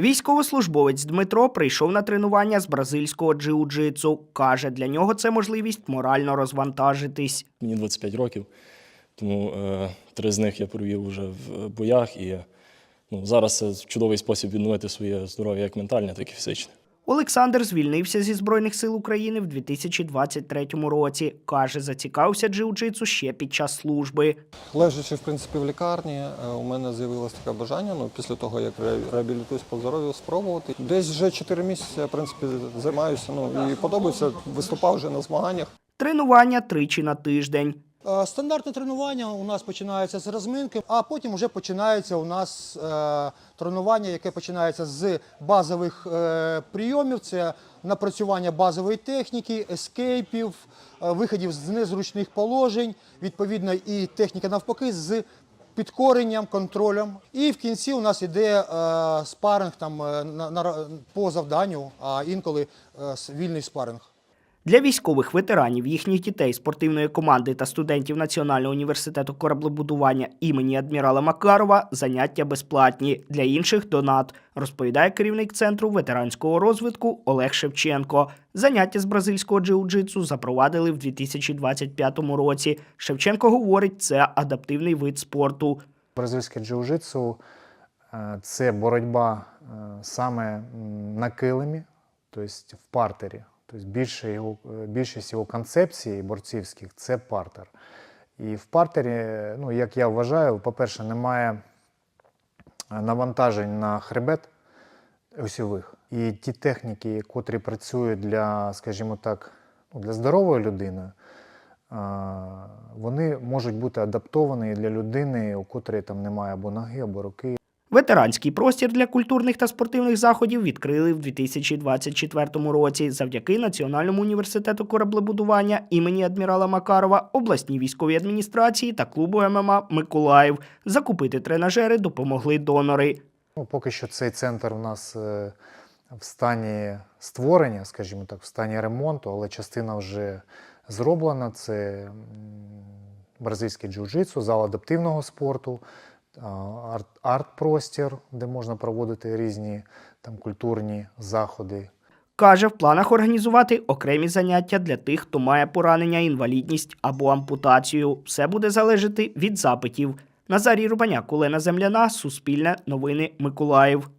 Військовослужбовець Дмитро прийшов на тренування з бразильського джиу-джитсу. Каже, для нього це можливість морально розвантажитись. Мені 25 років, тому е, три з них я провів уже в боях. І ну, зараз це чудовий спосіб відновити своє здоров'я як ментальне, так і фізичне. Олександр звільнився зі Збройних сил України в 2023 році. Каже, зацікавився джиу-джитсу ще під час служби. Лежачи, в принципі, в лікарні, е, у мене з'явилось таке бажання, ну, після того, як реабілітуюсь по здоров'ю, спробувати. Десь вже 4 місяці я, в принципі, займаюся, ну, і подобається, виступав вже на змаганнях. Тренування тричі на тиждень. Е, Стандартне тренування у нас починається з розминки, а потім вже починається у нас е, тренування, яке починається з базових е, прийомів. Це напрацювання базової техніки, ескейпів, е, виходів з незручних положень, відповідно, і техніка навпаки з підкоренням, контролем. І в кінці у нас іде е, спаринг там, е, на, на, по завданню, а інколи е, вільний спаринг. Для військових ветеранів, їхніх дітей, спортивної команди та студентів Національного університету кораблебудування імені адмірала Макарова заняття безплатні. Для інших донат, розповідає керівник центру ветеранського розвитку Олег Шевченко. Заняття з бразильського джиу-джитсу запровадили в 2025 році. Шевченко говорить, це адаптивний вид спорту. Бразильське джиу-джитсу е, це боротьба е, саме на килимі, тобто в партері. Тобто більше його, е, більшість його концепцій борцівських це партер. І в партері, ну, як я вважаю, по-перше, немає е, навантажень на хребет осьових. І ті техніки, котрі працюють для, скажімо так, ну, для здорової людини, вони можуть бути адаптовані для людини, у котрої там немає або ноги, або руки. Ветеранський простір для культурних та спортивних заходів відкрили в 2024 році завдяки Національному університету кораблебудування імені адмірала Макарова, обласній військовій адміністрації та клубу ММА Миколаїв. Закупити тренажери допомогли донори. Ну, поки що цей центр у нас е, в стані створення, скажімо так, в стані ремонту, але частина вже зроблена. Це бразильське джиу-джитсу, зал адаптивного спорту, арт-простір, де можна проводити різні там, культурні заходи, Каже, в планах організувати окремі заняття для тих, хто має поранення, інвалідність або ампутацію. Все буде залежати від запитів. Назарій Рубаняк, Олена Земляна, Суспільне, Новини Миколаїв.